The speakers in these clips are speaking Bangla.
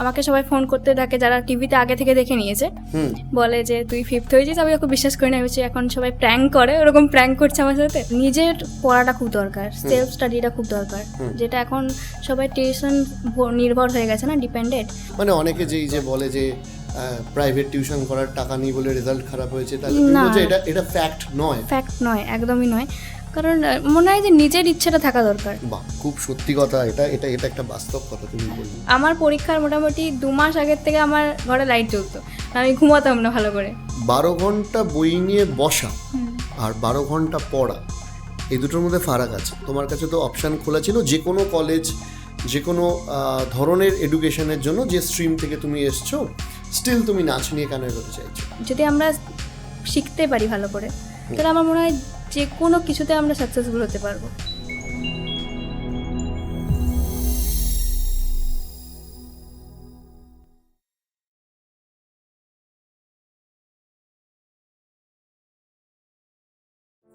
আমাকে সবাই ফোন করতে থাকে যারা টিভিতে আগে থেকে দেখে নিয়েছে। হুম। বলে যে তুই ফিফথ হয়েছিস আমি ওকে বিশ্বাস করি না। হচ্ছে এখন সবাই প্র্যাঙ্ক করে ওরকম প্র্যাঙ্ক করছে আমার সাথে। নিজের পড়াটা খুব দরকার সেলফ স্টাডিটা খুব দরকার যেটা এখন সবাই টিউশন নির্ভর হয়ে গেছে না ডিপেন্ডেন্ট মানে অনেকে যেই যে বলে যে প্রাইভেট টিউশন করার টাকা নেই বলে রেজাল্ট খারাপ হয়েছে তাহলে না। এটা এটা ফ্যাক্ট নয়। ফ্যাক্ট নয় একদমই নয়। কারণ মনে হয় যে নিজের ইচ্ছেটা থাকা দরকার। বাহ খুব সত্যি কথা। এটা এটা এটা একটা বাস্তব কথা তুমি বললে। আমার পরীক্ষার মোটামুটি দু মাস আগের থেকে আমার ঘরে লাইট জ্বলতো। আমি ঘুমাতাম না ভালো করে। বারো ঘণ্টা বই নিয়ে বসা আর বারো ঘণ্টা পড়া এই দুটোর মধ্যে ফারাক আছে। তোমার কাছে তো অপশান খোলা ছিল যে কোনো কলেজ যে কোনো ধরনের এডুকেশনের জন্য যে স্ট্রিম থেকে তুমি এসছো স্টিল তুমি নাচ নিয়ে কেন এগোতে চাইছো? যদি আমরা শিখতে পারি ভালো করে তাহলে আমার মনে হয় যে কোনো কিছুতে আমরা সাকসেসফুল হতে পারব।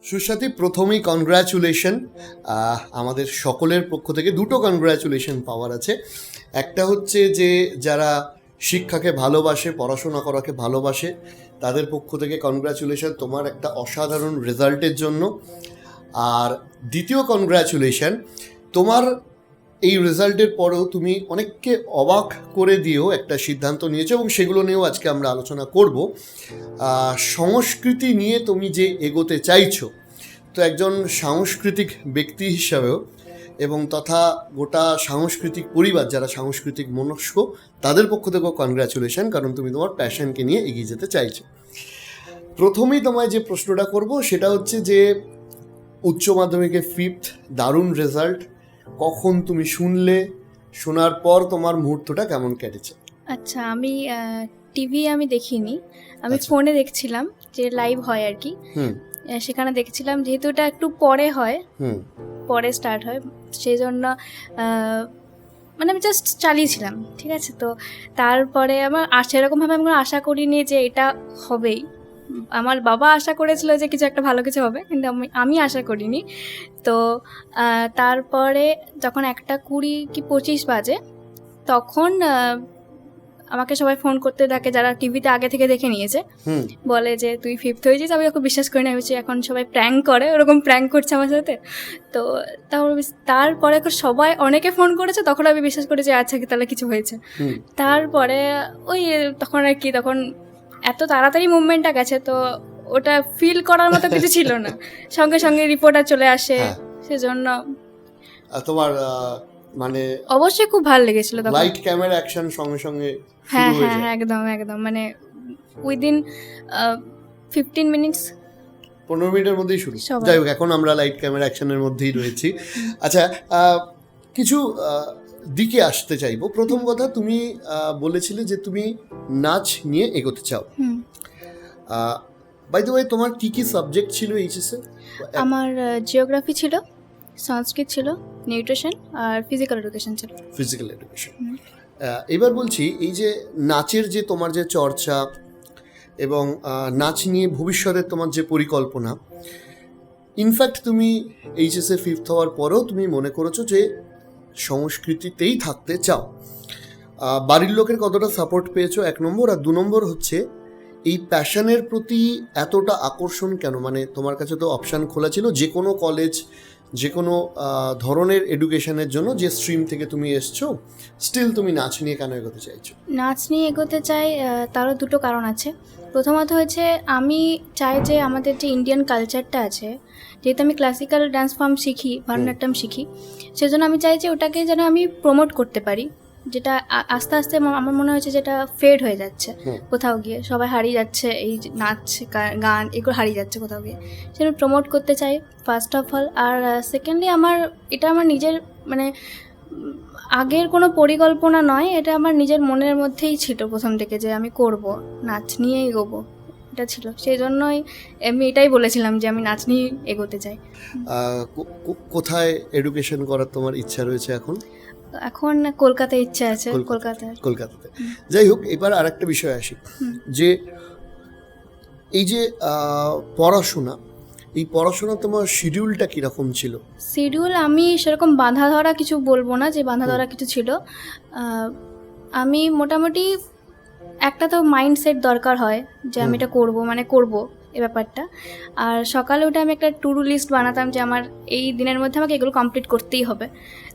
সুস্বাতি, প্রথমেই কনগ্রাচুলেশন আমাদের সকলের পক্ষ থেকে দুটো কনগ্রাচুলেশন পাওয়ার আছে। একটা হচ্ছে যে যারা শিক্ষাকে ভালোবাসে, পড়াশোনা করাকে ভালোবাসে তাদের পক্ষ থেকে কনগ্রাচুলেশন তোমার একটা অসাধারণ রেজাল্টের জন্য। আর দ্বিতীয় কনগ্রাচুলেশন তোমার এই রেজাল্টের পরেও তুমি অনেককে অবাক করে দিয়েও একটা সিদ্ধান্ত নিয়েছো এবং সেগুলো নিয়েও আজকে আমরা আলোচনা করব। সংস্কৃতি নিয়ে তুমি যে এগোতে চাইছো, তো একজন সাংস্কৃতিক ব্যক্তি হিসাবেও এবং তথা গোটা সাংস্কৃতিক পরিবার যারা সাংস্কৃতিক মনস্ক তাদের পক্ষ থেকেও কনগ্রাচুলেশন কারণ তুমি তোমার প্যাশনকে নিয়ে এগিয়ে যেতে চাইছো। প্রথমেই তোমায় যে প্রশ্নটা করব সেটা হচ্ছে যে উচ্চ মাধ্যমিকে ফিফথ দারুণ রেজাল্ট কখন তুমি শুনলে শোনার পর তোমার মুহূর্তটা কেমন কেটেছে? আচ্ছা আমি টিভি আমি দেখিনি। আমি আচ্ছা। ফোনে দেখছিলাম যে লাইভ হয় আর কি। সেখানে দেখছিলাম যেহেতু এটা একটু পরে হয় পরে স্টার্ট হয় সেই জন্য মানে আমি জাস্ট চালিয়েছিলাম ঠিক আছে? তো তারপরে আমার আর সেরকমভাবে আমি কোনো আশা করিনি যে এটা হবেই। আমার বাবা আশা করেছিল যে কিছু একটা ভালো কিছু হবে কিন্তু আমি আমি আশা করিনি। তো তারপরে যখন একটা কুড়ি কি পঁচিশ বাজে তখন আমাকে সবাই ফোন করতে থাকে যারা টিভিতে আগে থেকে দেখে নিয়েছে। বলে যে তুই ফিফথ হয়েছিস আমি ওকে বিশ্বাস করি না। হচ্ছে এখন সবাই প্র্যাঙ্ক করে ওরকম প্র্যাঙ্ক করছে আমার সাথে। তো তারপর তারপরে সবাই অনেকে ফোন করেছে তখন আমি বিশ্বাস করি যে আচ্ছা কি তাহলে কিছু হয়েছে। তারপরে ওই তখন আর কি তখন এত তাড়াতাড়ি মুভমেন্টটা গেছে তো ওটা ফিল করার মতো কিছু ছিল না। সঙ্গে সঙ্গে রিপোর্টার চলে আসে। হ্যাঁ। সেজন্য তোমার মানে অবশ্যই খুব ভালো লেগেছিল তখন। লাইট ক্যামেরা অ্যাকশন সঙ্গে সঙ্গে হ্যাঁ হ্যাঁ হ্যাঁ একদম একদম। মানে উইদিন ফিফটিন মিনিটস পনেরো মিনিটের মধ্যেই শুরু। যাই হোক এখন আমরা লাইট ক্যামেরা অ্যাকশনের মধ্যেই রয়েছি। আচ্ছা কিছু দিকে আসতে চাইব। প্রথম কথা তুমি বলেছিলে যে তুমি নাচ নিয়ে এগোতে চাও। হুম। বাই দ্য ওয়ে তোমার কি কি সাবজেক্ট ছিল এইচএসে? আমার জিওগ্রাফি ছিল। সংস্কৃত ছিল নিউট্রিশন আর ফিজিক্যাল এডুকেশন ছিল। ফিজিক্যাল এডুকেশন এবার বলছি এই যে নাচের যে তোমার যে চর্চা এবং নাচ নিয়ে ভবিষ্যতের তোমার যে পরিকল্পনা ইনফ্যাক্ট তুমি এইচএসে ফিফথ হওয়ার পরেও তুমি মনে করেছ যে সংস্কৃতিতেই থাকতে চাও। বাড়ির লোকের কতটা সাপোর্ট পেয়েছ এক নম্বর আর দু নম্বর হচ্ছে এই প্যাশনের প্রতি এতটা আকর্ষণ কেন? মানে তোমার কাছে তো অপশান খোলা ছিল যে কোনো কলেজ যে কোনো ধরনের এডুকেশনের জন্য যে স্ট্রিম থেকে তুমি এসছো স্টিল তুমি নাচ নিয়ে কেন এগোতে চাইছো? নাচ নিয়ে এগোতে চাই তারও দুটো কারণ আছে। প্রথমত হয়েছে আমি চাই যে আমাদের যে ইন্ডিয়ান কালচারটা আছে যেহেতু আমি ক্লাসিক্যাল ডান্স ফর্ম শিখি ভারতনাট্যম শিখি সেজন্য আমি চাই যে ওটাকে যেন আমি প্রমোট করতে পারি। যেটা আস্তে আস্তে আমার মনে হচ্ছে যেটা ফেড হয়ে যাচ্ছে। কোথাও গিয়ে সবাই হারিয়ে যাচ্ছে এই নাচ গান এগুলো হারিয়ে যাচ্ছে কোথাও গিয়ে। সেটা প্রমোট করতে চাই ফার্স্ট অফ অল আর সেকেন্ডলি আমার এটা আমার নিজের মানে আগের কোনো পরিকল্পনা নয় এটা আমার নিজের মনের মধ্যেই ছিল প্রথম থেকে যে আমি করব নাচ নিয়েই এগোবো। এটা ছিল। সেই জন্যই আমি এটাই বলেছিলাম যে আমি নাচ নিয়ে এগোতে চাই। কোথায় এডুকেশন করার তোমার ইচ্ছা রয়েছে এখন? এখন কলকাতায় ইচ্ছা আছে কলকাতা। কলকাতায় কলকাতাতে। যাই হোক এবার আর একটা বিষয় আসি। যে এই যে পড়াশোনা এই পড়াশোনা তোমার শিডিউলটা কীরকম ছিল? শিডিউল আমি সেরকম বাঁধা ধরা কিছু বলব না যে বাঁধা ধরা কিছু ছিল। আমি মোটামুটি একটা তো মাইন্ডসেট দরকার হয় যে আমি এটা করব মানে করব। এই ব্যাপারটা। আর সকালে উঠে আমি একটা টু ডু লিস্ট বানাতাম যে আমার এই দিনের মধ্যে আমাকে এগুলো কমপ্লিট করতেই হবে।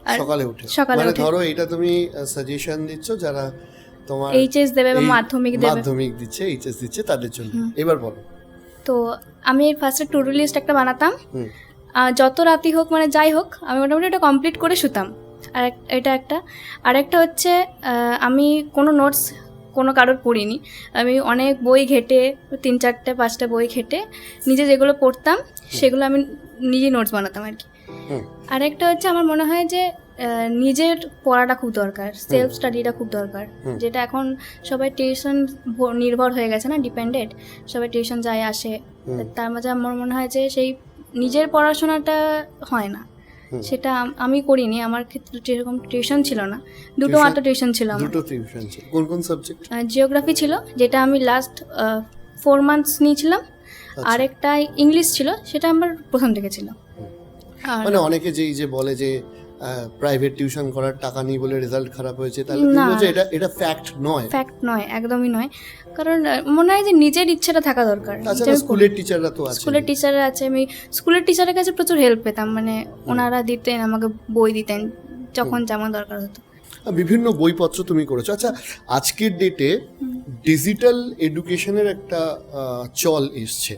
আর সকালে উঠে। সকালে মানে উঠে। ধরো এটা তুমি সাজেশন দিচ্ছ যারা তোমার এইচএস দেবে বা মাধ্যমিক দেবে। মাধ্যমিক দিচ্ছে এইচএস দিচ্ছে তাদের জন্য। এবার বলো। তো আমি ফার্স্টে টু ডু লিস্ট একটা বানাতাম। আর যত রাতি হোক মানে যাই হোক আমি মোটামুটি এটা কমপ্লিট করে শুতাম। আর এটা একটা। আরেকটা হচ্ছে আমি কোনো নোটস কোনো কারোর পড়িনি। আমি অনেক বই ঘেটে তিন চারটে পাঁচটা বই ঘেটে নিজে যেগুলো পড়তাম সেগুলো আমি নিজে নোটস বানাতাম আর কি। হুম। আরেকটা হচ্ছে আমার মনে হয় যে নিজের পড়াটা খুব দরকার সেলফ স্টাডিটা খুব দরকার। যেটা এখন সবাই টিউশন নির্ভর হয়ে গেছে না ডিপেন্ডেড সবাই টিউশন যায় আসে। তার মাঝে আমার মনে হয় যে সেই নিজের পড়াশোনাটা হয় না। সেটা আমি করিনি আমার ক্ষেত্রে যেরকম টিউশন ছিল না দুটো মাত্র টিউশন ছিল আমার। দুটো টিউশন ছিল। কোন কোন সাবজেক্ট জিওগ্রাফি ছিল যেটা আমি লাস্ট ফোর মান্থস নিয়েছিলাম। আর একটা ইংলিশ ছিল সেটা আমার প্রথম থেকে ছিল। মানে অনেকে যেই যে বলে যে প্রাইভেট টিউশন করার টাকা নেই বলে রেজাল্ট খারাপ হয়েছে তাহলে এটা এটা ফ্যাক্ট নয়। ফ্যাক্ট নয় একদমই নয়। কারণ মনে হয় যে নিজের ইচ্ছাটা থাকা দরকার। স্কুলের টিচাররা তো আছে। স্কুলের টিচাররা আছে। আমি স্কুলের টিচারের কাছে প্রচুর হেল্প পেতাম। মানে ওনারা দিতেন আমাকে বই দিতেন যখন যেমন দরকার হতো। বিভিন্ন বইপত্র তুমি করেছ। আচ্ছা আজকের ডেটে ডিজিটাল এডুকেশনের একটা চল এসছে।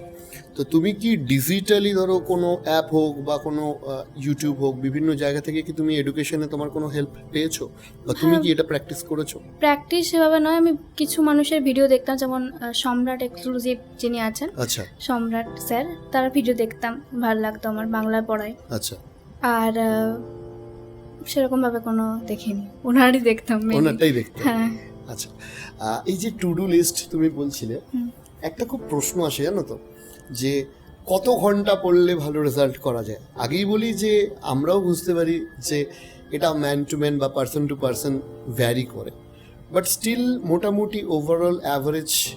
তো তুমি কি ডিজিটালি ধরো কোনো অ্যাপ হোক বা কোনো ইউটিউব হোক বিভিন্ন জায়গা থেকে কি তুমি এডুকেশনে তোমার কোনো হেল্প পেয়েছ? বা তুমি হ্যাঁ। কি এটা প্র্যাকটিস করেছ? প্র্যাকটিস সেভাবে নয় আমি কিছু মানুষের ভিডিও দেখতাম যেমন সম্রাট এক্সক্লুসিভ যিনি আছেন আচ্ছা। সম্রাট স্যার তার ভিডিও দেখতাম ভালো লাগতো আমার বাংলা পড়ায়। আচ্ছা। আর আহ, সেরকমভাবে কোনো দেখিনি ওনারই দেখতাম। ওনারটাই দেখতে। হ্যাঁ। আচ্ছা। এই যে টু ডু লিস্ট তুমি বলছিলে একটা খুব প্রশ্ন আসে জানো তো? যে কত ঘণ্টা পড়লে ভালো রেজাল্ট করা যায়। আগেই বলি যে আমরাও বুঝতে পারি যে এটা ম্যান টু ম্যান বা পার্সন টু পার্সন ভ্যারি করে। বাট স্টিল মোটামুটি ওভারঅল অ্যাভারেজ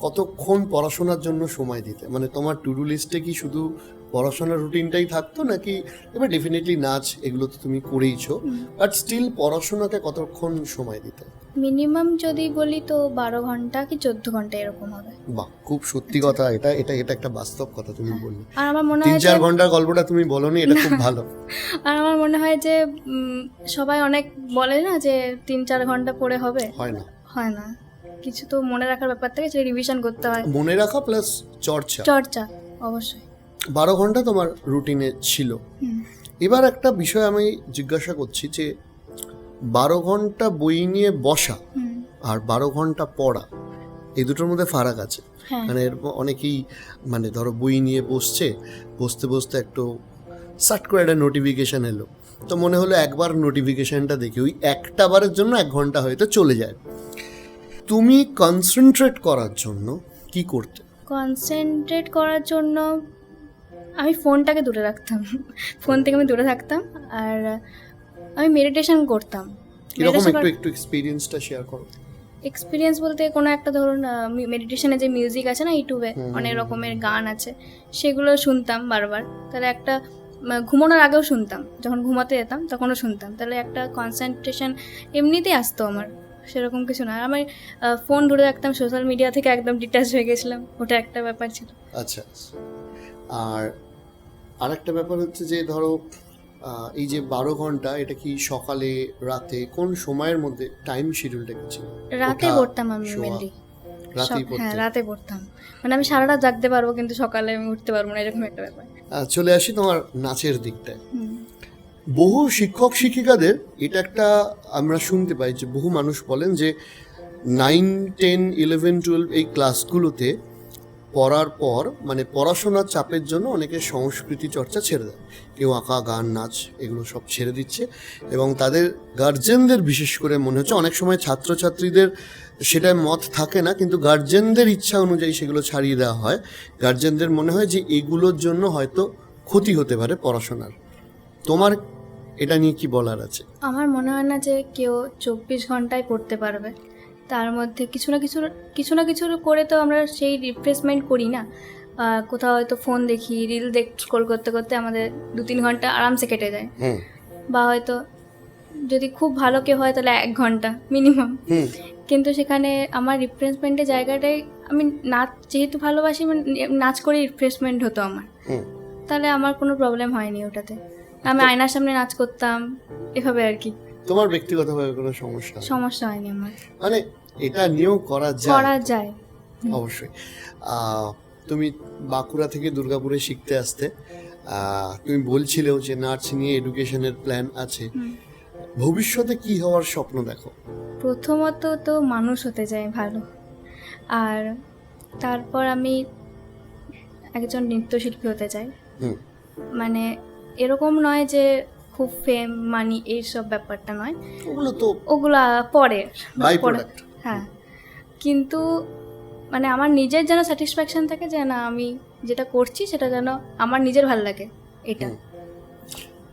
কতক্ষণ পড়াশোনার জন্য সময় দিতে? মানে তোমার টু ডু লিস্টে কি শুধু পড়াশোনার রুটিনটাই থাকতো নাকি এবার ডেফিনেটলি নাচ এগুলো তো তুমি করেইছো বাট স্টিল পড়াশোনাকে কতক্ষণ সময় দিতে? মিনিমাম যদি বলি তো বারো ঘণ্টা কি চোদ্দ ঘণ্টা এরকম হবে। বাহ খুব সত্যি কথা এটা এটা এটা একটা বাস্তব কথা তুমি বললে। আর আমার মনে হয় চার ঘণ্টার গল্পটা তুমি বলনি এটা খুব ভালো। আর আমার মনে হয় যে সবাই অনেক বলে না যে তিন চার ঘণ্টা পড়ে হবে। হয় না। হয় না। কিছু তো মনে রাখার ব্যাপার থাকে সেটা রিভিশন করতে হয়। মনে রাখা প্লাস চর্চা। চর্চা অবশ্যই। বারো ঘণ্টা তোমার রুটিনে ছিল। এবার একটা বিষয় আমি জিজ্ঞাসা করছি যে বারো ঘণ্টা বই নিয়ে বসা আর বারো ঘণ্টা পড়া এই দুটোর মধ্যে ফারাক আছে। হ্যাঁ। মানে এর অনেকেই মানে ধরো বই নিয়ে বসছে বসতে বসতে একটু সাট করে একটা নোটিফিকেশান এলো। তো মনে হলো একবার নোটিফিকেশানটা দেখি ওই একটা বারের জন্য এক ঘণ্টা হয়তো চলে যায়। তুমি কনসেন্ট্রেট করার জন্য কি করতে? কনসেন্ট্রেট করার জন্য আমি ফোনটাকে দূরে রাখতাম। ফোন থেকে আমি দূরে থাকতাম আর আমি মেডিটেশন করতাম। একটু একটু এক্সপিরিয়েন্সটা শেয়ার করো। এক্সপিরিয়েন্স বলতে কোনো একটা ধরুন মেডিটেশনে যে মিউজিক আছে না ইউটিউবে অনেক রকমের গান আছে সেগুলো শুনতাম বারবার। তাহলে একটা ঘুমানোর আগেও শুনতাম। যখন ঘুমাতে যেতাম তখনও শুনতাম। তাহলে একটা কনসেন্ট্রেশন এমনিতেই আসতো আমার সেরকম কিছু না। আর আমি ফোন ধরে রাখতাম সোশ্যাল মিডিয়া থেকে একদম ডিটাচ হয়ে গেছিলাম। ওটা একটা ব্যাপার ছিল। আচ্ছা। আর আরেকটা ব্যাপার হচ্ছে যে ধরো এই যে বারো ঘণ্টা এটা কি সকালে রাতে কোন সময়ের মধ্যে টাইম শিডিউলটা কি ছিল? রাতে পড়তাম আমি মেনলি হ্যাঁ রাতে পড়তাম। মানে আমি সারা রাত জাগতে পারব কিন্তু সকালে আমি উঠতে পারব না এরকম একটা ব্যাপার। চলে আসি তোমার নাচের দিকটায়। বহু শিক্ষক শিক্ষিকাদের এটা একটা আমরা শুনতে পাই যে বহু মানুষ বলেন যে নাইন টেন ইলেভেন টুয়েলভ এই ক্লাসগুলোতে পড়ার পর মানে পড়াশোনার চাপের জন্য অনেকে সংস্কৃতি চর্চা ছেড়ে দেয় কেউ আঁকা, গান, নাচ, এগুলো সব ছেড়ে দিচ্ছে এবং তাদের গার্জেনদের বিশেষ করে মনে হচ্ছে অনেক সময় ছাত্রছাত্রীদের সেটা মত থাকে না, কিন্তু গার্জেনদের ইচ্ছা অনুযায়ী সেগুলো ছাড়িয়ে দেওয়া হয়। গার্জেনদের মনে হয় যে এগুলোর জন্য হয়তো ক্ষতি হতে পারে পড়াশোনার। তোমার এটা নিয়ে কি বলার আছে? আমার মনে হয় না যে কেউ চব্বিশ ঘন্টায় পড়তে পারবে। তার মধ্যে কিছু না কিছু কিছু না কিছু করে তো আমরা সেই রিফ্রেশমেন্ট করি না। কোথাও হয়তো ফোন দেখি রিল দেখ স্ক্রোল করতে করতে আমাদের দু তিন ঘণ্টা আরামসে কেটে যায়। বা হয়তো যদি খুব ভালো কেউ হয় তাহলে এক ঘণ্টা মিনিমাম কিন্তু সেখানে আমার রিফ্রেশমেন্টের জায়গাটাই আমি নাচ যেহেতু ভালোবাসি মানে নাচ করে রিফ্রেশমেন্ট হতো আমার। তাহলে আমার কোনো প্রবলেম হয়নি ওটাতে। আমি আয়নার সামনে নাচ করতাম এভাবে আর কি। তোমার ব্যক্তিগতভাবে কোনো সমস্যা? সমস্যা হয়নি আমার। মানে এটা নিয়েও করা যায়। করা যায়। অবশ্যই। তুমি বাঁকুড়া থেকে দুর্গাপুরে শিখতে আসতে। তুমি বলছিলেও যে নাচ নিয়ে এডুকেশনের প্ল্যান আছে। ভবিষ্যতে কি হওয়ার স্বপ্ন দেখো? প্রথমত তো মানুষ হতে চাই ভালো। আর তারপর আমি একজন নৃত্যশিল্পী হতে চাই। মানে এরকম নয় যে খুব ফেম মানি এইসব ব্যাপারটা নয়। ওগুলো তো ওগুলা পরে হ্যাঁ। কিন্তু মানে আমার নিজের যেন স্যাটিসফ্যাকশন থাকে যে না আমি যেটা করছি সেটা যেন আমার নিজের ভালো লাগে এটা।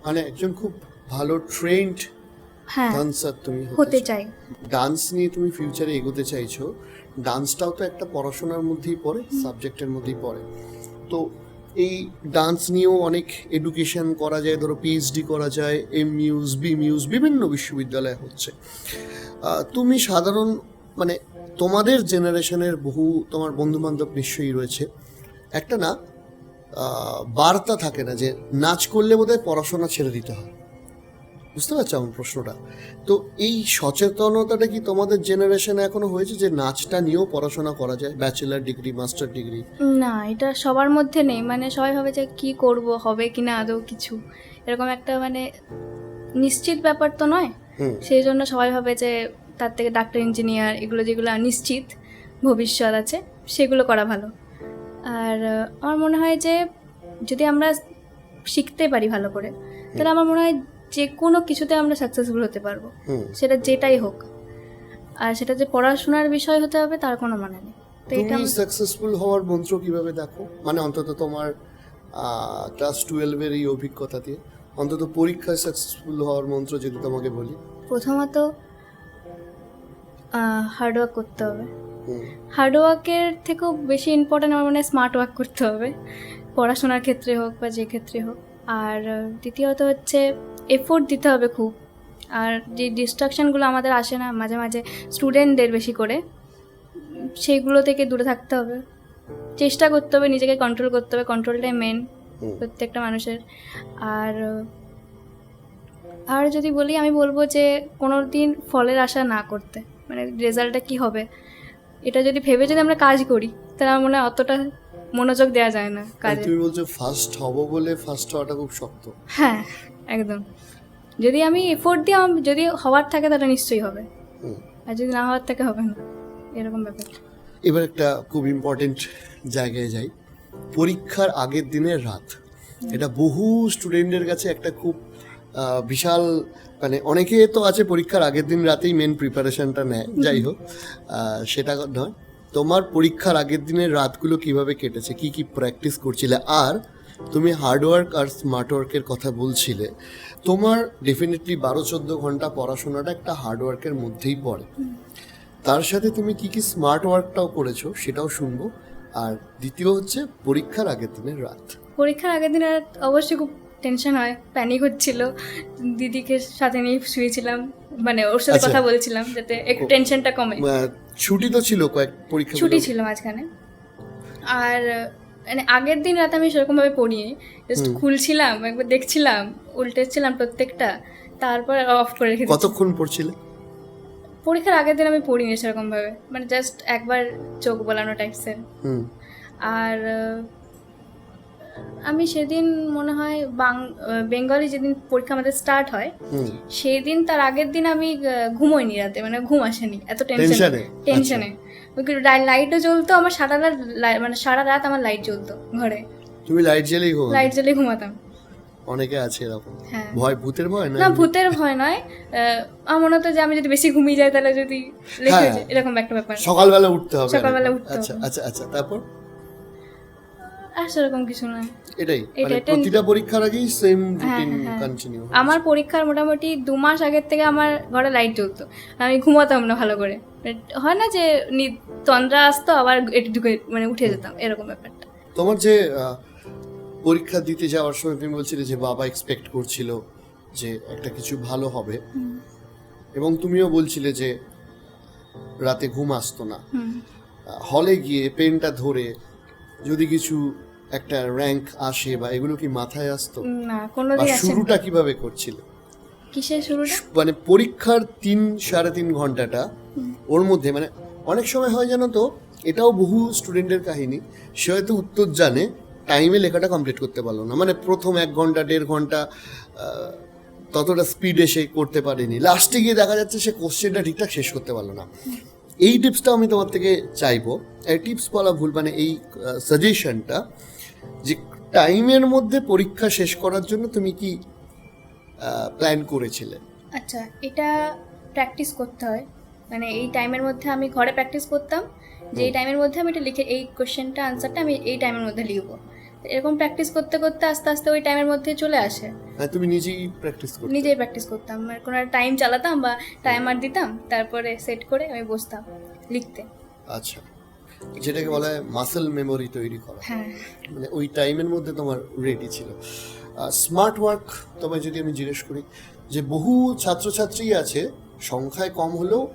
মানে একজন খুব ভালো ট্রেন্ড হ্যাঁ। ডান্সার তুমি হতে চাই। ডান্স নিয়ে তুমি ফিউচারে এগোতে চাইছো ডান্সটাও তো একটা পড়াশোনার মধ্যেই পড়ে সাবজেক্টের মধ্যেই পড়ে। তো এই ডান্স নিয়েও অনেক এডুকেশন করা যায় ধরো পিএইচডি করা যায় এম মিউজ বি মিউজ বিভিন্ন বিশ্ববিদ্যালয়ে হচ্ছে। তুমি সাধারণ মানে তোমাদের জেনারেশনের বহু তোমার বন্ধু বান্ধব নিশ্চয়ই রয়েছে। একটা না বার্তা থাকে না যে নাচ করলে বোধহয় পড়াশোনা ছেড়ে দিতে হয়। বুঝতে পারছ আমার প্রশ্নটা? তো এই সচেতনতাটা কি তোমাদের জেনারেশনে এখনও হয়েছে যে নাচটা নিয়েও পড়াশোনা করা যায়? ব্যাচেলার ডিগ্রি মাস্টার ডিগ্রি না এটা সবার মধ্যে নেই। মানে সবাই ভাবে যে কি করব হবে কি না আদৌ কিছু। এরকম একটা মানে নিশ্চিত ব্যাপার তো নয়। সেই জন্য সবাই ভাবে যে তার থেকে ডাক্তার ইঞ্জিনিয়ার এগুলো যেগুলো নিশ্চিত ভবিষ্যৎ আছে সেগুলো করা ভালো। আর আমার মনে হয় যে যদি আমরা শিখতে পারি ভালো করে তাহলে আমার মনে হয় যে কোনো কিছুতে আমরা সাকসেসফুল হতে পারব। সেটা যেটাই হোক। আর সেটা যে পড়াশোনার বিষয় হতে হবে তার কোনো মানে নেই। তুমি সাকসেসফুল হওয়ার মন্ত্র কীভাবে দেখো? মানে অন্তত তোমার ক্লাস টুয়েলভের এই অভিজ্ঞতা দিয়ে। অন্তত পরীক্ষায় সাকসেসফুল হওয়ার মন্ত্র যদি তোমাকে বলি। প্রথমত হার্ডওয়ার্ক করতে হবে। হার্ডওয়ার্কের থেকেও বেশি ইম্পর্ট্যান্ট আমার মনে হয় স্মার্ট ওয়ার্ক করতে হবে। পড়াশোনার ক্ষেত্রে হোক বা যে ক্ষেত্রে হোক। আর দ্বিতীয়ত হচ্ছে এফোর্ট দিতে হবে খুব। আর যে ডিস্ট্রাকশানগুলো আমাদের আসে না মাঝে মাঝে স্টুডেন্টদের বেশি করে সেইগুলো থেকে দূরে থাকতে হবে। চেষ্টা করতে হবে নিজেকে কন্ট্রোল করতে হবে। কন্ট্রোলটাই মেন প্রত্যেকটা মানুষের। আর আর যদি বলি আমি বলব যে কোনো দিন ফলের আশা না করতে। মানে রেজাল্টটা কি হবে? এটা যদি ভেবে যদি আমরা কাজ করি তাহলে আমার মনে হয় অতটা মনোযোগ দেওয়া যায় না আর কাজে তুমি বলছো ফার্স্ট হব বলে ফার্স্ট হওয়াটা খুব শক্ত। হ্যাঁ একদম। যদি আমি এফোর্ট দিই যদি হওয়ার থাকে তাহলে নিশ্চয়ই হবে। আর যদি না হওয়ার থাকে হবে না। এরকম ব্যাপার। এবার একটা খুব ইম্পর্টেন্ট জায়গায় যাই। পরীক্ষার আগের দিনের রাত। এটা বহু স্টুডেন্টের কাছে একটা খুব বিশাল মানে অনেকে তো আছে পরীক্ষার আগের দিন রাতেই মেন প্রিপারেশনটা নেয়, যাই হোক সেটা নয় তোমার পরীক্ষার আগের দিনের রাতগুলো কীভাবে কেটেছে, কি কি প্র্যাকটিস করছিলে, আর তুমি হার্ডওয়ার্ক আর স্মার্ট ওয়ার্কের কথা বলছিলে, তোমার ডেফিনেটলি বারো, চোদ্দ ঘণ্টা পড়াশোনাটা একটা হার্ডওয়ার্কের মধ্যেই পড়ে। তার সাথে তুমি কি কি স্মার্ট ওয়ার্কটাও করেছ, সেটাও শুনব, আর দ্বিতীয় হচ্ছে পরীক্ষার আগের দিনের রাত। পরীক্ষার আগের দিন আর অবশ্যই খুব টেনশন হয় প্যানিক হচ্ছিল। দিদিকে সাথে নিয়ে শুয়েছিলাম মানে ওর সাথে আচ্ছা। কথা বলছিলাম যাতে একটু টেনশনটা কমে। ছুটি তো ছিল কয়েক পরীক্ষা ছুটি ছিল মাঝখানে। আর মানে আগের দিন রাতে আমি সেরকমভাবে পড়িনি। জাস্ট খুলছিলাম একবার দেখছিলাম উল্টেছিলাম প্রত্যেকটা। তারপর অফ করে রেখে। কতক্ষণ পড়ছিলে? পরীক্ষার আগের দিন আমি পড়িনি সেরকমভাবে। মানে জাস্ট একবার চোখ বোলানো টাইপসের আর আমি সেদিন মনে হয় বাং বেঙ্গলি যেদিন পরীক্ষা আমাদের স্টার্ট হয় সেই দিন তার আগের দিন আমি ঘুমোইনি রাতে মানে ঘুম আসেনি এত টেনশন টেনশনে লাইটও জ্বলতো আমার সারা রাত মানে সারা রাত আমার লাইট জ্বলতো ঘরে। তুমি লাইট জ্বেলেই ঘুমাও লাইট জ্বলে ঘুমাতাম। অনেকে আছে এরকম। হ্যাঁ। ভয় ভূতের ভয় না না ভূতের ভয় নয়। আমার মনে হতো যে আমি যদি বেশি ঘুমিয়ে যাই তাহলে যদি হ্যাঁ। এরকম একটা ব্যাপার। সকালবেলা উঠতে হবে সকালবেলা। উঠতে আচ্ছা আচ্ছা আচ্ছা তারপর? সেরকম কিছু নয় এটাই এটা- মানে এটা- প্রতিটা পরীক্ষার আগেই সেম রুটিন। কন্টিনিউ আমার পরীক্ষার মোটামুটি দু মাস আগের থেকে আমার ঘরে লাইট জ্বলতো। আমি ঘুমাতাম না ভালো করে। হয় না যে তন্দ্রা আসতো আবার একটু ঢুকে মানে উঠে যেতাম এরকম ব্যাপারটা। তোমার যে পরীক্ষা দিতে যাওয়ার সময় তুমি বলছিলে যে বাবা এক্সপেক্ট করছিল যে একটা কিছু ভালো হবে। এবং তুমিও বলছিলে যে রাতে ঘুম আসতো না। হলে গিয়ে পেনটা ধরে যদি কিছু একটা র্যাঙ্ক আসে বা এগুলো কি মাথায় আসতো? না কোনোদিন আছে শুরুটা কীভাবে করছিলে? কিসের শুরুটা? মানে পরীক্ষার তিন সাড়ে তিন ঘন্টাটা ওর মধ্যে মানে অনেক সময় হয় জানো তো এটাও বহু স্টুডেন্টের কাহিনী সে হয়তো উত্তর জানে টাইমে লেখাটা কমপ্লিট করতে পারল না। মানে প্রথম এক ঘণ্টা দেড় ঘণ্টা ততটা স্পিডে সে করতে পারেনি। লাস্টে গিয়ে দেখা যাচ্ছে সে কোশ্চেনটা ঠিকঠাক শেষ করতে পারল না। এই টিপসটা আমি তোমার থেকে চাইব। এই টিপস বলা ভুল মানে এই সাজেশনটা যে টাইমের মধ্যে পরীক্ষা শেষ করার জন্য তুমি কি প্ল্যান করেছিলে? আচ্ছা এটা প্র্যাকটিস করতে হয়। মানে এই টাইমের মধ্যে আমি ঘরে প্র্যাকটিস করতাম। যে এই টাইমের মধ্যে আমি এটা লিখে এই কোশ্চেনটা আনসারটা আমি এই টাইমের মধ্যে লিখব। এরকম প্র্যাকটিস করতে করতে আস্তে আস্তে ওই টাইমের মধ্যে চলে আসে। হ্যাঁ তুমি নিজেই প্র্যাকটিস করতে। নিজেই প্র্যাকটিস করতাম। মানে কোনো টাইম চালাতাম বা টাইমার দিতাম তারপরে সেট করে আমি বসতাম লিখতে। আচ্ছা। যেটাকে বলা হয় মাসেল মেমোরি তৈরি করা। হ্যাঁ। মানে ওই টাইমের মধ্যে তোমার রেডি ছিল। স্মার্ট ওয়ার্ক তোমায় যদি আমি জিজ্ঞেস করি যে বহু ছাত্রছাত্রী আছে সংখ্যায় কম হলেও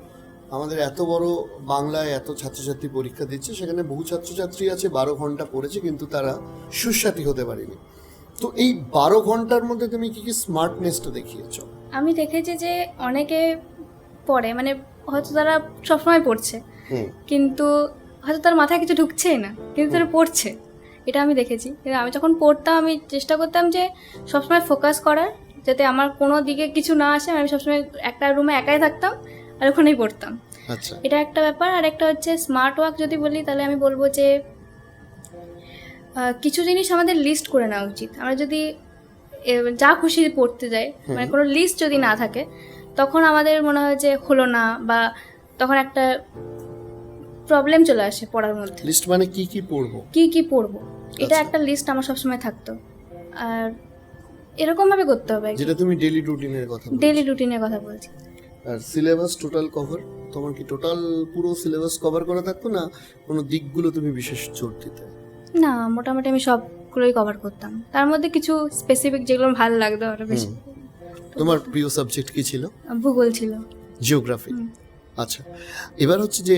আমাদের এত বড় বাংলায় এত ছাত্রছাত্রী পরীক্ষা দিচ্ছে সেখানে বহু ছাত্রছাত্রী আছে বারো ঘণ্টা পড়েছে কিন্তু তারা সুস্বাতী হতে পারেনি। তো এই বারো ঘণ্টার মধ্যে তুমি কি কি স্মার্টনেসটা দেখিয়েছ? আমি দেখেছি যে অনেকে পড়ে মানে হয়তো তারা সবসময় পড়ছে। কিন্তু হয়তো তার মাথায় কিছু ঢুকছেই না কিন্তু তারা পড়ছে। এটা আমি দেখেছি। কিন্তু আমি যখন পড়তাম আমি চেষ্টা করতাম যে সবসময় ফোকাস করার যাতে আমার কোনো দিকে কিছু না আসে আমি সবসময় একটা রুমে একাই থাকতাম আর ওখানেই পড়তাম। আচ্ছা। এটা একটা ব্যাপার। আর একটা হচ্ছে স্মার্ট ওয়ার্ক যদি বলি তাহলে আমি বলব যে কিছু জিনিস আমাদের লিস্ট করে নেওয়া উচিত। আমরা যদি যা খুশি পড়তে যাই মানে কোনো লিস্ট যদি না থাকে তখন আমাদের মনে হয় যে হলো না বা তখন একটা প্রবলেম চলে আসে পড়ার মধ্যে। লিস্ট মানে কি কি পড়ব? কি কি পড়ব? এটা আচ্ছা। একটা লিস্ট আমার সবসময় থাকতো। আর এরকমভাবে করতে হবে যেটা তুমি ডেলি রুটিনের কথা। ডেলি রুটিনের কথা বলছি। আর সিলেবাস টোটাল কভার তোমার কি টোটাল পুরো সিলেবাস কভার করা থাকতো না কোনো দিকগুলো তুমি বিশেষ জোর দিতে? না মোটামুটি আমি সবগুলোই কভার করতাম। তার মধ্যে কিছু স্পেসিফিক যেগুলো ভালো লাগতো আরও বেশি। তোমার প্রিয় সাবজেক্ট কি ছিল? ভূগোল ছিল। জিওগ্রাফি আচ্ছা। এবার হচ্ছে যে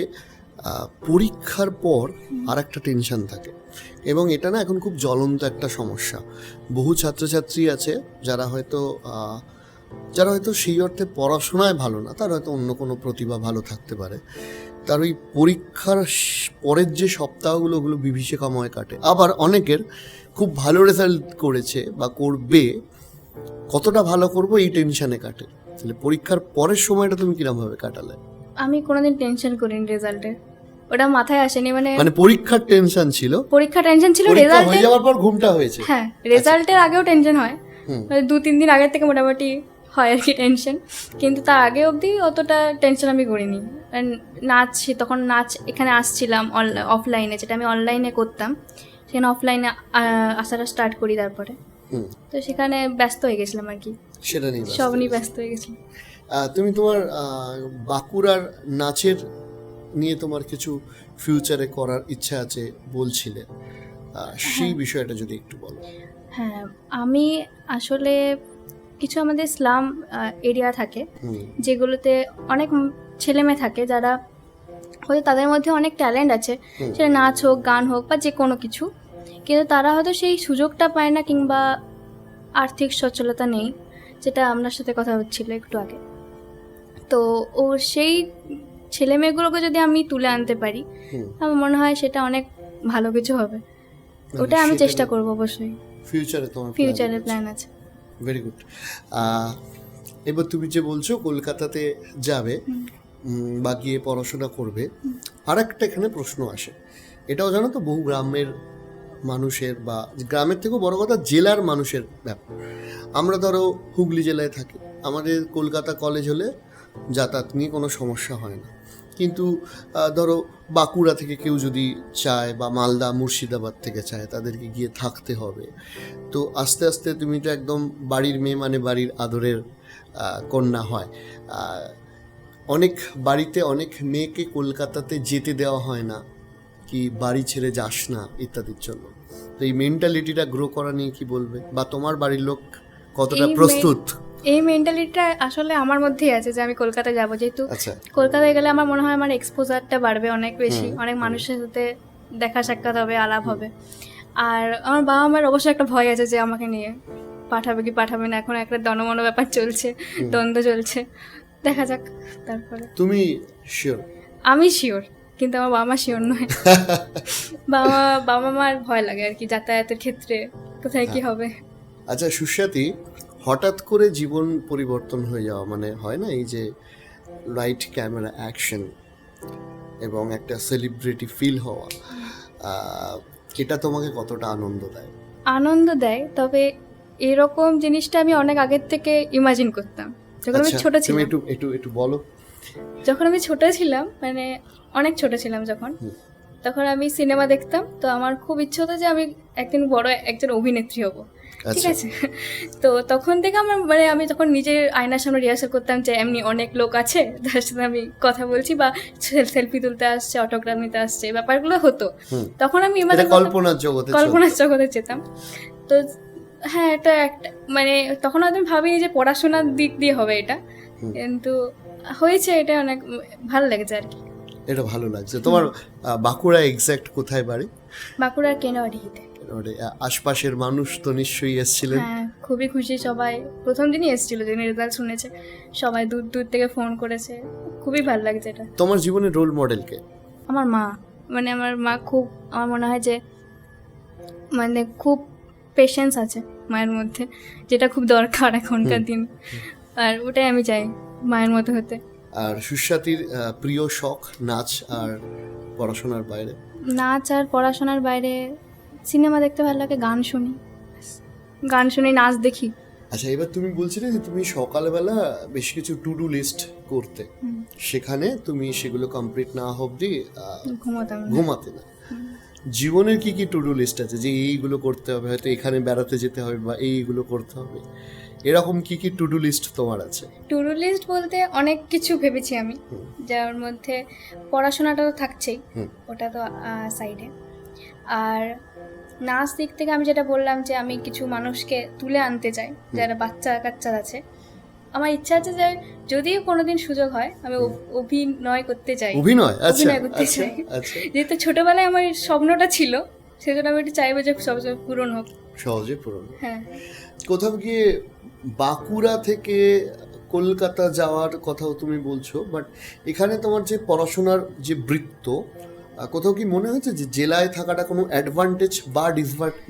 পরীক্ষার পর আর একটা টেনশন থাকে। এবং এটা না এখন খুব জ্বলন্ত একটা সমস্যা। বহু ছাত্রছাত্রী আছে যারা হয়তো যারা হয়তো সেই অর্থে পড়াশোনায় ভালো না, তার হয়তো অন্য কোনো প্রতিভা ভালো থাকতে পারে। তার ওই পরীক্ষার পরের যে সপ্তাহগুলো ওগুলো বিভীষিকাময় কাটে। আবার অনেকের খুব ভালো রেজাল্ট করেছে বা করবে, কতটা ভালো করব এই টেনশনে কাটে। তাহলে পরীক্ষার পরের সময়টা তুমি কিরম ভাবে কাটালে? আমি কোনোদিন টেনশন করিনি রেজাল্টের ওটা মাথায় আসেনি মানে মানে পরীক্ষার টেনশন ছিল। পরীক্ষা টেনশন ছিল রেজাল্ট হয়ে যাওয়ার পর ঘুমটা হয়েছে। হ্যাঁ রেজাল্টের আগেও টেনশন হয়। মানে দু তিন দিন আগের থেকে মোটামুটি হয় আর কি টেনশন কিন্তু তার আগে অবধি অতটা টেনশন আমি করিনি। নাচ তখন নাচ এখানে আসছিলাম অফলাইনে যেটা আমি অনলাইনে করতাম। সেখানে অফলাইনে আসাটা স্টার্ট করি তারপরে। তো সেখানে ব্যস্ত হয়ে গেছিলাম আর কি। সেটা নিয়ে সব নিয়ে ব্যস্ত হয়ে গেছিলাম। তুমি তোমার বাঁকুড়ার নাচের নিয়ে তোমার কিছু ফিউচারে করার ইচ্ছা আছে বলছিলে। সেই বিষয়টা যদি একটু বলো। হ্যাঁ আমি আসলে কিছু আমাদের স্লাম এরিয়া থাকে যেগুলোতে অনেক ছেলে মেয়ে থাকে যারা হয়তো তাদের মধ্যে অনেক ট্যালেন্ট আছে। সেটা নাচ হোক গান হোক বা যে কোনো কিছু। কিন্তু তারা হয়তো সেই সুযোগটা পায় না কিংবা আর্থিক সচ্ছলতা নেই যেটা আপনার সাথে কথা হচ্ছিল একটু আগে। তো ও সেই ছেলে মেয়েগুলোকে যদি আমি তুলে আনতে পারি আমার মনে হয় সেটা অনেক ভালো কিছু হবে। মানে ওটা আমি চেষ্টা করব অবশ্যই। ফিউচারে তোমার ফিউচারের প্ল্যান আছে। ভেরি গুড এবার তুমি যে বলছো কলকাতাতে যাবে বা গিয়ে পড়াশোনা করবে আর একটা এখানে প্রশ্ন আসে। এটাও জানো তো বহু গ্রামের মানুষের বা গ্রামের থেকেও বড় কথা জেলার মানুষের ব্যাপার। আমরা ধরো হুগলি জেলায় থাকি। আমাদের কলকাতা কলেজ হলে যাতায়াত নিয়ে কোনো সমস্যা হয় না। কিন্তু ধরো বাঁকুড়া থেকে কেউ যদি চায় বা মালদা মুর্শিদাবাদ থেকে চায় তাদেরকে গিয়ে থাকতে হবে। তো আস্তে আস্তে তুমি তো একদম বাড়ির মেয়ে মানে বাড়ির আদরের কন্যা হয়। অনেক বাড়িতে অনেক মেয়েকে কলকাতাতে যেতে দেওয়া হয় না কি বাড়ি ছেড়ে যাস না ইত্যাদির জন্য। তো এই মেন্টালিটিটা গ্রো করা নিয়ে কি বলবে? বা তোমার বাড়ির লোক কতটা প্রস্তুত? এই মেন্টালিটিটা আসলে আমার মধ্যেই আছে যে আমি কলকাতায় যাব। যেহেতু আচ্ছা। কলকাতায় গেলে আমার মনে হয় আমার এক্সপোজারটা বাড়বে অনেক বেশি। অনেক মানুষের সাথে দেখা সাক্ষাৎ হবে আলাপ হবে। আর আমার বাবা মার অবশ্যই একটা ভয় আছে যে আমাকে নিয়ে পাঠাবে কি পাঠাবে না। এখন একটা দনমন ব্যাপার চলছে দ্বন্দ্ব চলছে। দেখা যাক তারপরে। তুমি শিওর আমি শিওর কিন্তু আমার বাবা মা শিওর নয়। বাবা বাবা মার ভয় লাগে আর কি যাতায়াতের ক্ষেত্রে কোথায় কি হবে। আচ্ছা সুস্বাতি হঠাৎ করে জীবন পরিবর্তন হয়ে যাওয়া মানে হয় না এই যে লাইট ক্যামেরা অ্যাকশন এবং একটা সেলিব্রিটি ফিল হওয়া এটা তোমাকে কতটা আনন্দ দেয়? আনন্দ দেয় তবে এরকম জিনিসটা আমি অনেক আগের থেকে ইমাজিন করতাম। যখন আমি আচ্ছা, ছোট ছিলাম। একটু একটু একটু বলো। যখন আমি ছোট ছিলাম মানে অনেক ছোট ছিলাম যখন তখন আমি সিনেমা দেখতাম তো আমার খুব ইচ্ছে হতো যে আমি একদিন বড় একজন অভিনেত্রী হব। ঠিক আচ্ছা আছে। তো তখন থেকে আমার মানে আমি তখন নিজের আয়নার সামনে রিহার্সাল করতাম যে এমনি অনেক লোক আছে তার সাথে আমি কথা বলছি বা সেলফি তুলতে আসছে অটোগ্রাফ নিতে আসছে ব্যাপারগুলো হতো। তখন আমি করতাম- কল্পনার জগতে কল্পনার জগতে যেতাম। তো হ্যাঁ এটা একটা মানে তখন হয়তো আমি ভাবিনি যে পড়াশোনার দিক দিয়ে হবে এটা। কিন্তু হয়েছে এটা অনেক ভালো লেগেছে আর কি। এটা ভালো লাগছে। তোমার বাঁকুড়া এক্স্যাক্ট কোথায় বাড়ি? বাঁকুড়ার কেনাডিহিতে ওরে, আশপাশের মানুষ তো নিশ্চয়ই এসেছিলেন। হ্যাঁ খুবই খুশি সবাই। প্রথম দিনই এসেছিল যেদিন রেজাল্ট শুনেছে। সবাই দূর দূর থেকে ফোন করেছে। খুবই ভালো লাগছে এটা। তোমার জীবনের রোল মডেলকে আমার মা। মানে আমার মা খুব আমার মনে হয় যে মানে খুব পেশেন্স আছে মায়ের মধ্যে যেটা খুব দরকার এখনকার দিন। আর ওটাই আমি চাই মায়ের মতো হতে। আর সুস্বাতির প্রিয় শখ নাচ আর পড়াশোনার বাইরে? নাচ আর পড়াশোনার বাইরে সিনেমা দেখতে ভালো লাগে গান শুনি। গান শুনি নাচ দেখি। আচ্ছা এবার তুমি বলছিলে যে তুমি সকালবেলা বেশ কিছু টু ডু লিস্ট করতে সেখানে তুমি সেগুলো কমপ্লিট না অবধি ঘুমাতে না। জীবনের কি কি টু ডু লিস্ট আছে? যে এইগুলো করতে হবে হয়তো এখানে বেড়াতে যেতে হবে বা এইগুলো করতে হবে। এরকম কি কি টু ডু লিস্ট তোমার আছে? টু ডু লিস্ট বলতে অনেক কিছু ভেবেছি আমি। যার মধ্যে পড়াশোনাটা তো থাকছেই ওটা তো সাইডে আর নাচ দিক থেকে আমি যেটা বললাম যে আমি কিছু মানুষকে তুলে আনতে চাই যারা বাচ্চা কাচ্চা আছে। আমার ইচ্ছা আছে যে যদি কোনোদিন সুযোগ হয় আমি অভিনয় করতে চাই। অভিনয়? আচ্ছা অভিনয় করতে আচ্ছা চাই। আচ্ছা। যেহেতু ছোটবেলায় আমার স্বপ্নটা ছিল সেজন্য আমি একটু চাইব যে সবসময় পূরণ হোক। সহজে পূরণ হ্যাঁ। কোথাও গিয়ে বাঁকুড়া থেকে কলকাতা যাওয়ার কথাও তুমি বলছো বাট এখানে তোমার যে পড়াশোনার যে বৃত্ত কোথাও কি মনে হয়েছে যে জেলায় থাকাটা কোনো অ্যাডভান্টেজ বা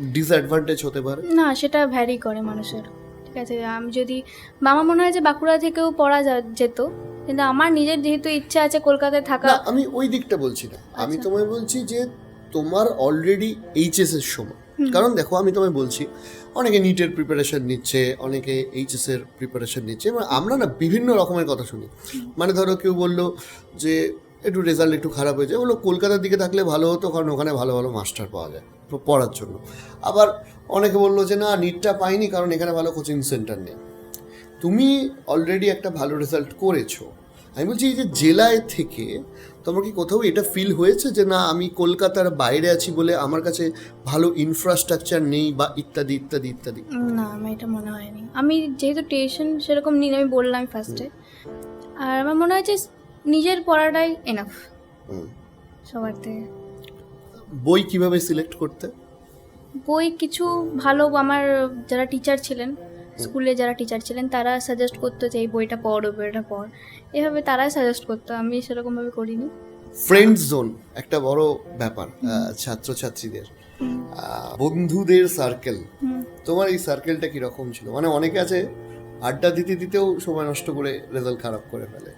ডিসঅ্যাডভান্টেজ হতে পারে? না সেটা ভ্যারি করে মানুষের। ঠিক আছে আমি যদি মামা মনে হয় যে বাঁকুড়া থেকেও পড়া যেত কিন্তু আমার নিজের যেহেতু ইচ্ছা আছে কলকাতায় থাকা আমি ওই দিকটা বলছি না। আমি আচ্ছা। তোমায় বলছি যে তোমার অলরেডি এইচএস এর সময়। কারণ দেখো আমি তোমায় বলছি অনেকে নিটের প্রিপারেশন নিচ্ছে অনেকে এইচএস এর প্রিপারেশন নিচ্ছে। এবং আমরা না বিভিন্ন রকমের কথা শুনি। মানে ধরো কেউ বলল যে একটু রেজাল্ট একটু খারাপ হয়েছে। বলল কলকাতার দিকে থাকলে ভালো হতো, কারণ ওখানে ভালো ভালো মাস্টার পাওয়া যায় পড়ার জন্য। আবার অনেকে বলল যে, না নিটটা পাইনি, কারণ এখানে ভালো কোচিং সেন্টার নেই। তুমি অলরেডি একটা ভালো রেজাল্ট করেছ। আমি বলছি, এই যে জেলায় থেকে তোমার কি কোথাও এটা ফিল হয়েছে যে, না, আমি কলকাতার বাইরে আছি বলে আমার কাছে ভালো ইনফ্রাস্ট্রাকচার নেই বা ইত্যাদি ইত্যাদি ইত্যাদি? না, আমার এটা মনে হয়নি। আমি যেহেতু টিউশন সেরকম নিই আমি বললাম ফার্স্টে আর আমার মনে হয় যে নিজের পড়াটাই এনাফ। সবার থেকে। বই কীভাবে সিলেক্ট করতে? বই কিছু ভালো আমার যারা টিচার ছিলেন স্কুলে যারা টিচার ছিলেন তারা সাজেস্ট করতো যে এই বইটা পড় ওই বইটা পড়। এভাবে তারাই সাজেস্ট করতো আমি সেরকমভাবে করিনি। ফ্রেন্ড জোন একটা বড় ব্যাপার ছাত্রছাত্রীদের। বন্ধুদের সার্কেল। তোমার এই সার্কেলটা কীরকম ছিল? মানে অনেকে আছে আড্ডা দিতে দিতেও সময় নষ্ট করে রেজাল্ট খারাপ করে ফেলে।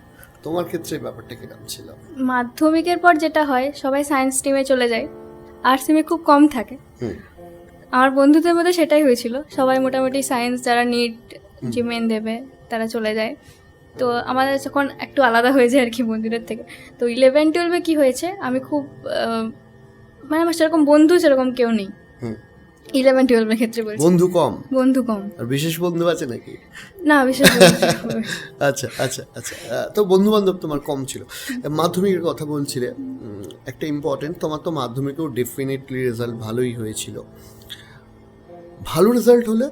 তোমার ক্ষেত্রে ব্যাপারটা কীরকম ছিল? মাধ্যমিকের পর যেটা হয় সবাই সায়েন্স স্ট্রিমে চলে যায়। আর্টস খুব কম থাকে। আমার বন্ধুদের মধ্যে সেটাই হয়েছিল। সবাই মোটামুটি সায়েন্স যারা নিট জিমেন দেবে তারা চলে যায়। তো আমাদের যখন একটু আলাদা হয়ে যায় আর কি বন্ধুদের থেকে। তো ইলেভেন টুয়েলভে কী হয়েছে? আমি খুব মানে আমার সেরকম বন্ধু সেরকম কেউ নেই। ইলেভেন টুয়েলভের ক্ষেত্রে বলছি। বন্ধু কম? বন্ধু কম। আর বিশেষ বন্ধু আছে নাকি? না বিশেষ আচ্ছা আচ্ছা আচ্ছা। তো বন্ধু বান্ধব তোমার কম ছিল। মাধ্যমিকের কথা বলছিলে একটা ইম্পর্টেন্ট তোমার তো মাধ্যমিকেও ডেফিনেটলি রেজাল্ট ভালোই হয়েছিল। ভালো রেজাল্ট হলে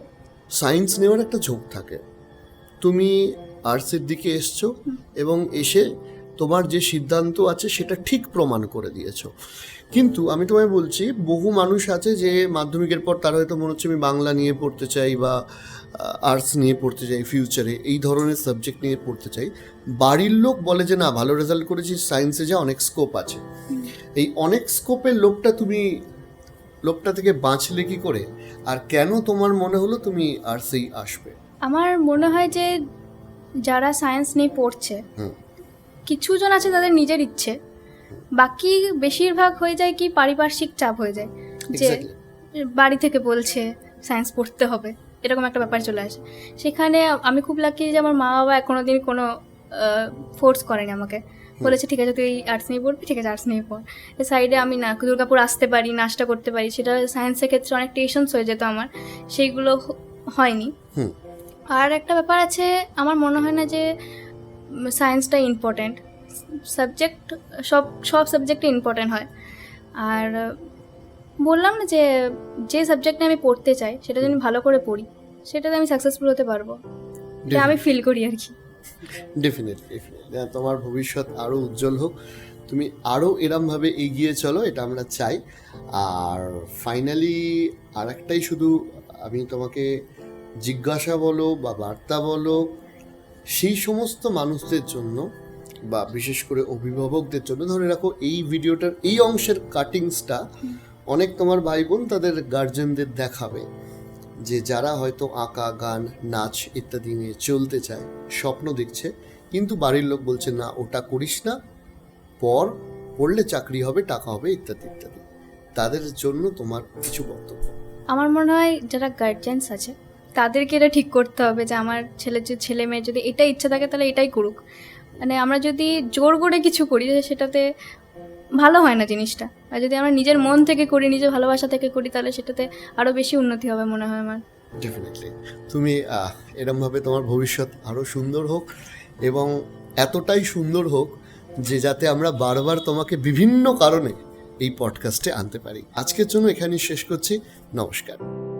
সায়েন্স নেওয়ার একটা ঝোঁক থাকে। তুমি আর্টসের দিকে এসছো এবং এসে তোমার যে সিদ্ধান্ত আছে সেটা ঠিক প্রমাণ করে দিয়েছ। কিন্তু আমি তোমায় বলছি বহু মানুষ আছে যে মাধ্যমিকের পর তারা হয়তো মনে হচ্ছে আমি বাংলা নিয়ে পড়তে চাই বা আর্টস নিয়ে পড়তে চাই ফিউচারে এই ধরনের সাবজেক্ট নিয়ে পড়তে চাই। বাড়ির লোক বলে যে না ভালো রেজাল্ট করেছিস সায়েন্সে যা অনেক স্কোপ আছে। এই অনেক স্কোপের লোকটা তুমি লোকটা থেকে বাঁচলে কি করে? আর কেন তোমার মনে হলো তুমি আর্টসেই আসবে? আমার মনে হয় যে যারা সায়েন্স নিয়ে পড়ছে। কিছু জন আছে তাদের নিজের ইচ্ছে। বাকি বেশিরভাগ হয়ে যায় কি পারিপার্শ্বিক চাপ হয়ে যায়। যে বাড়ি থেকে বলছে সায়েন্স পড়তে হবে এরকম একটা ব্যাপার চলে আসে। সেখানে আমি খুব লাকি যে আমার মা বাবা কোনো দিন কোনো ফোর্স করেনি আমাকে। বলেছে ঠিক আছে তুই আর্টস নিয়ে পড়বি ঠিক আছে আর্টস নিয়ে পড়। সাইডে আমি না দুর্গাপুর আসতে পারি নাচটা করতে পারি সেটা সায়েন্সের ক্ষেত্রে অনেক টেনশনস হয়ে যেত আমার। সেইগুলো হয়নি। আর একটা ব্যাপার আছে আমার মনে হয় না যে সায়েন্সটা ইম্পর্ট্যান্ট সাবজেক্ট সব সব সাবজেক্টে ইম্পর্ট্যান্ট হয়। আর বললাম না যে যে সাবজেক্টে আমি পড়তে চাই সেটা যদি ভালো করে পড়ি সেটাতে আমি সাকসেসফুল হতে পারব। এটা আমি ফিল করি আর কি। ডেফিনেটলি তোমার ভবিষ্যৎ আরও উজ্জ্বল হোক। তুমি আরও এরমভাবে এগিয়ে চলো এটা আমরা চাই। আর ফাইনালি আর একটাই শুধু আমি তোমাকে জিজ্ঞাসা বলো বা বার্তা বলো সেই সমস্ত মানুষদের জন্য বা বিশেষ করে অভিভাবকদের জন্য ধরে রাখো এই ভিডিওটার এই অংশের কাটিংসটা অনেক তোমার ভাই বোন তাদের গার্জেনদের দেখাবে। যে যারা হয়তো আঁকা গান নাচ ইত্যাদি নিয়ে চলতে চায় স্বপ্ন দেখছে কিন্তু বাড়ির লোক বলছে না ওটা করিস না। পর পড়লে চাকরি হবে টাকা হবে ইত্যাদি ইত্যাদি। তাদের জন্য তোমার কিছু বক্তব্য। আমার মনে হয় যারা গার্জিয়ানস আছে তাদেরকে এটা ঠিক করতে হবে যে আমার ছেলে যে ছেলে মেয়ে যদি এটা ইচ্ছা থাকে তাহলে এটাই করুক। মানে আমরা যদি জোর করে কিছু করি সেটাতে ভালো হয় না জিনিসটা। আর যদি আমরা নিজের মন থেকে করি, নিজের ভালোবাসা থেকে করি, তাহলে সেটাতে আরও বেশি উন্নতি হবে মনে হয় আমার। ডেফিনেটলি তুমি এরমভাবে তোমার ভবিষ্যৎ আরও সুন্দর হোক এবং এতটাই সুন্দর হোক যে যাতে আমরা বারবার তোমাকে বিভিন্ন কারণে এই পডকাস্টে আনতে পারি। আজকের জন্য এখানেই শেষ করছি। নমস্কার।